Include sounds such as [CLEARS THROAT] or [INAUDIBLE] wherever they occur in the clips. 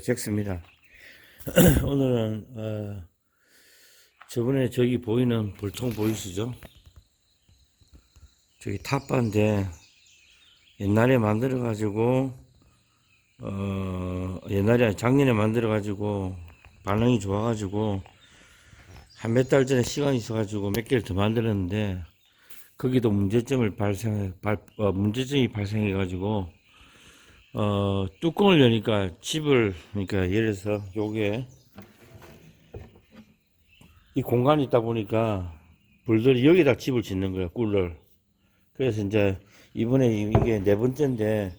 잭스입니다. [CLEARS THROAT] 오늘은 어, 저번에 저기 보이는 볼통 보이시죠? 저기 탑바인데 옛날에 만들어 가지고 어, 옛날에 작년에 만들어 가지고 반응이 좋아 가지고 한 몇 달 전에 시간이 있어 가지고 몇 개를 더 만들었는데 거기도 문제점을 발생 발, 어, 문제점이 발생해 가지고 어, 뚜껑을 여니까 칩을, 그러니까 예를 들어서 요게 이 공간이 있다 보니까 불들이 여기다 칩을 짓는 거예요, 꿀을. 그래서 이제 이번에 이게 네 번째인데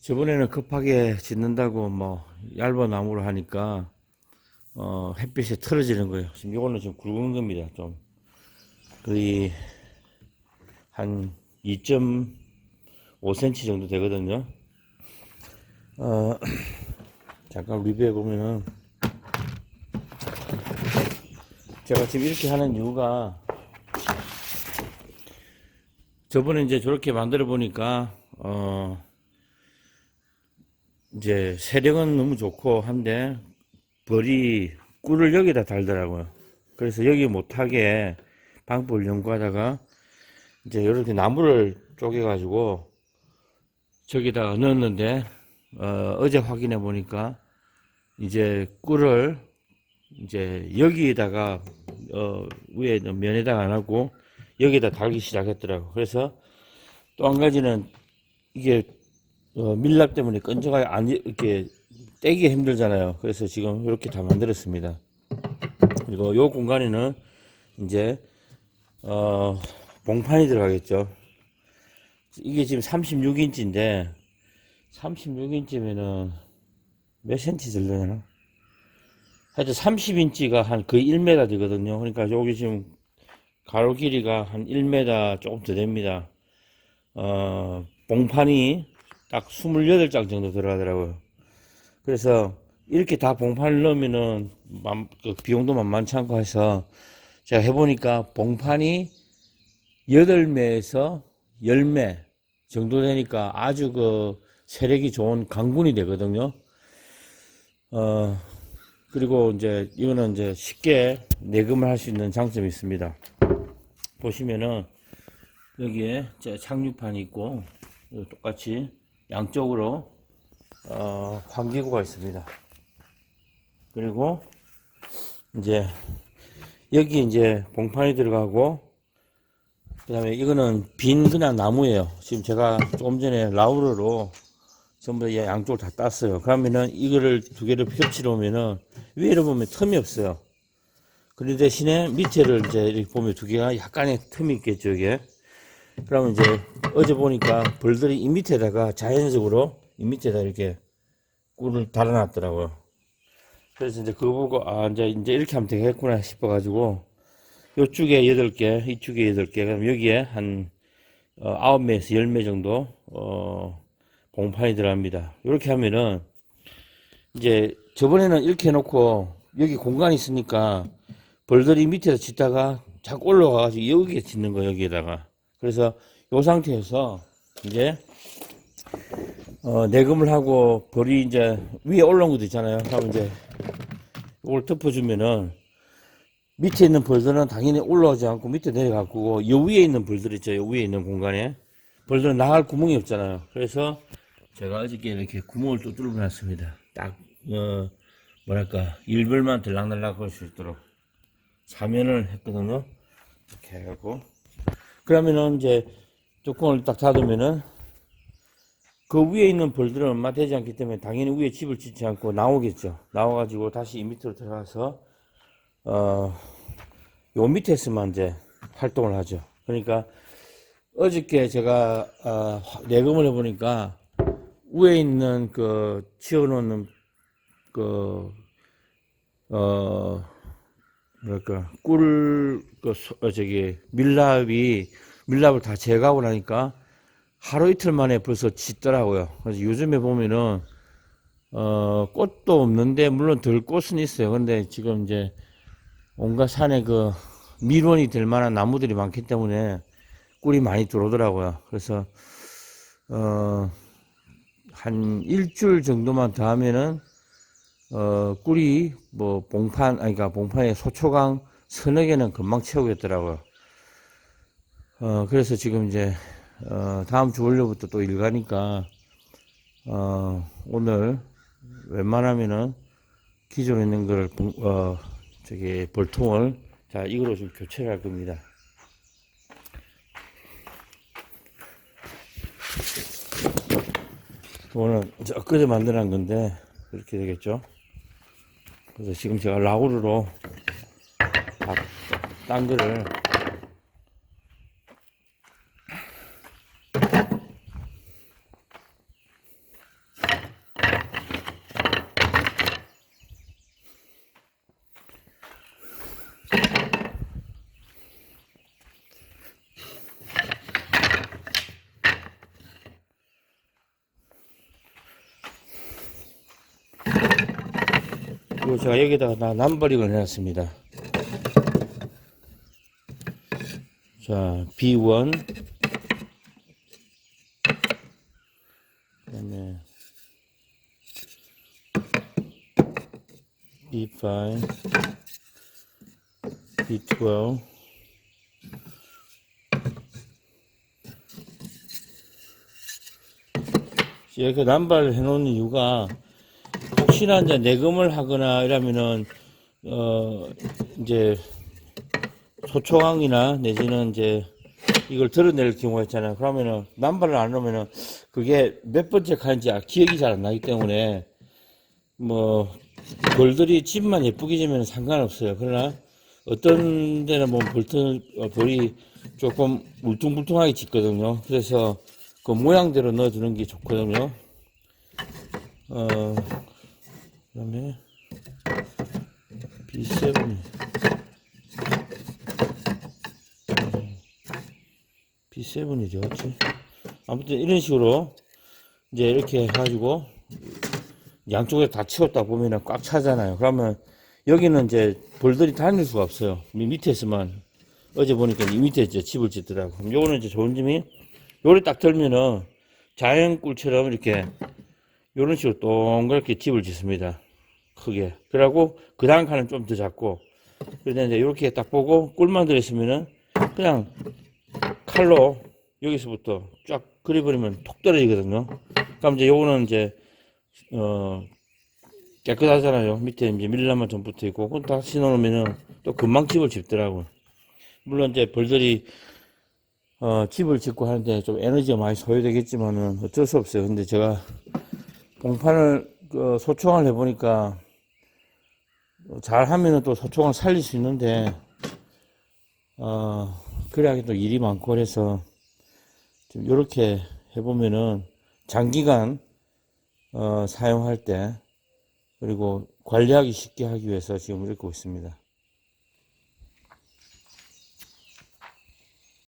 저번에는 급하게 짓는다고 뭐 얇은 나무로 하니까 어, 햇빛에 틀어지는 거예요. 지금 요거는 지금 굵은 겁니다, 좀. 거의 한 2.5cm 정도 되거든요. 어, [CLEARS THROAT] 잠깐 리뷰해 보면은 제가 지금 이렇게 하는 이유가 저번에 이제 저렇게 만들어 보니까 어 이제 세력은 너무 좋고 한데 벌이 꿀을 여기다 달더라고요. 그래서 여기 못하게 방법을 연구하다가 이제 이렇게 나무를 쪼개 가지고 저기다가 넣었는데 어, 어제 확인해 보니까 이제 꿀을 이제 여기에다가 어, 위에 면에다가 안 하고 여기다 달기 시작했더라고. 그래서 또 한 가지는 이게 어, 밀랍 때문에 끈적하게 안 이렇게 떼기 힘들잖아요. 그래서 지금 이렇게 다 만들었습니다. 그리고 요 공간에는 이제 어, 봉판이 들어가겠죠. 이게 지금 36인치인데 36인치면은 몇 센치 들려나? 하여튼 30인치가 한 거의 1m 되거든요. 그러니까 여기 지금 가로 길이가 한 1m 조금 더 됩니다. 어, 봉판이 딱 28장 정도 들어가더라고요. 그래서 이렇게 다 봉판을 넣으면은 만- 그 비용도 만만치 않고 해서 제가 해보니까 봉판이 8매에서 10매 정도 되니까 아주 그 세력이 좋은 강군이 되거든요. 어, 그리고 이제 이거는 이제 쉽게 내금을 할 수 있는 장점이 있습니다. 보시면은 여기에 제 착륙판이 있고 똑같이 양쪽으로 어, 환기구가 있습니다. 그리고 이제 여기 이제 봉판이 들어가고 그 다음에 이거는 빈 그냥 나무예요. 지금 제가 조금 전에 라우르로 전부 다 양쪽을 다 땄어요. 그러면은 이거를 두 개를 겹치러 오면은 위로 보면 틈이 없어요. 그 대신에 밑에를 이제 이렇게 보면 두 개가 약간의 틈이 있겠죠, 이게. 그러면 이제 어제 보니까 벌들이 이 밑에다가 자연적으로 이 밑에다 이렇게 꿀을 달아놨더라고요. 그래서 이제 그거 보고 아 이제 이제 이렇게 하면 되겠구나 싶어가지고 요쪽에 여덟 개, 이쪽에 여덟 개, 그럼 여기에 한 어, 아홉 매에서 열 매 정도 어, 봉판이 들어갑니다. 이렇게 하면은 이제 저번에는 이렇게 해놓고 여기 공간이 있으니까 벌들이 밑에서 짓다가 자꾸 올라와가지고 여기에 짓는 거예요 여기에다가. 그래서 이 상태에서 이제 어, 내금을 하고 벌이 이제 위에 올라온 것도 있잖아요. 그러면 이제 이걸 덮어주면은 밑에 있는 벌들은 당연히 올라오지 않고 밑에 내려가고 요 위에 있는 벌들 있죠. 요 위에 있는 공간에 벌들은 나갈 구멍이 없잖아요. 그래서 제가 어저께 이렇게 구멍을 또 뚫어 놨습니다. 딱 어, 뭐랄까 일벌만 들락날락 할 수 있도록 사면을 했거든요. 이렇게 해갖고 그러면은 이제 뚜껑을 딱 닫으면은 그 위에 있는 벌들은 얼마 되지 않기 때문에 당연히 위에 집을 짓지 않고 나오겠죠. 나와가지고 다시 이 밑으로 들어가서 어, 요 밑에서만 이제 활동을 하죠. 그러니까 어저께 제가 어, 내금을 해보니까 위에 있는 그 치워놓는 그 어, 뭐랄까 꿀그 어, 저기 밀랍이 밀랍을 다 제거하고 나니까 하루 이틀 만에 벌써 짓더라고요. 그래서 요즘에 보면은 어 꽃도 없는데 물론 들꽃은 있어요. 근데 지금 이제 온갖 산에 그 밀원이 될 만한 나무들이 많기 때문에 꿀이 많이 들어오더라고요. 그래서 어 한 일주일 정도만 더 하면은 어, 꿀이 뭐 봉판, 아니, 그러니까 봉판에 소초강 서너 개는 금방 채우겠더라고요. 어, 그래서 지금 이제, 어, 다음 주 월요부터 또 일 가니까, 어, 오늘 웬만하면은 기존에 있는 걸, 봉- 어, 저기, 볼통을, 자, 이거로 좀 교체를 할 겁니다. 이제 엊그제 만들어낸 건데, 이렇게 되겠죠. 그래서 지금 제가 라우르로 다딴 거를 그리고 제가 여기다가 나 남버릭을 해놨습니다. 자, B1. 그 다음에 B5, B12. 이렇게 남발을 해놓은 이유가 혹시나 내금을 하거나 이러면은 어 이제 소초항이나 내지는 이제 이걸 드러낼 경우가 있잖아요. 그러면은 남발을 안 하면은 그게 몇 번째 칸인지 기억이 잘 안 나기 때문에 뭐 볼들이 집만 예쁘게 지면 상관없어요. 그러나 어떤 데는 뭐 어, 볼이 조금 울퉁불퉁하게 짓거든요. 그래서 그 모양대로 넣어주는 게 좋거든요. 어 그 다음에 B7 B7이 되었지 아무튼 이런 식으로 이제 이렇게 해가지고 양쪽에 다 치웠다 보면은 꽉 차잖아요. 그러면 여기는 이제 볼들이 다닐 수가 없어요. 밑- 밑에서만. 어제 보니까 이 밑에 이제 집을 짓더라고. 그럼 요거는 이제 좋은 점이 요래 딱 들면은 자연 꿀처럼 이렇게 요런 식으로 동그랗게 집을 짓습니다. 크게. 그러고 그 다음 칸은 좀 더 작고. 그런데 이제 이렇게 딱 보고 꿀만 들어있으면은 그냥 칼로 여기서부터 쫙 그려버리면 톡 떨어지거든요. 그럼 이제 요거는 이제 어 깨끗하잖아요. 밑에 이제 밀라만 좀 붙어 있고 그건 다시 넣으면은 또 금방 집을 짓더라고요. 물론 이제 벌들이 어 집을 짓고 하는데 좀 에너지가 많이 소요되겠지만은 어쩔 수 없어요. 근데 제가 공판을 그 소총을 해보니까 잘 하면은 또 소총을 살릴 수 있는데 어 그래야 또 일이 많고 그래서 좀 이렇게 해보면은 장기간 어 사용할 때 그리고 관리하기 쉽게 하기 위해서 지금 이렇게 있습니다.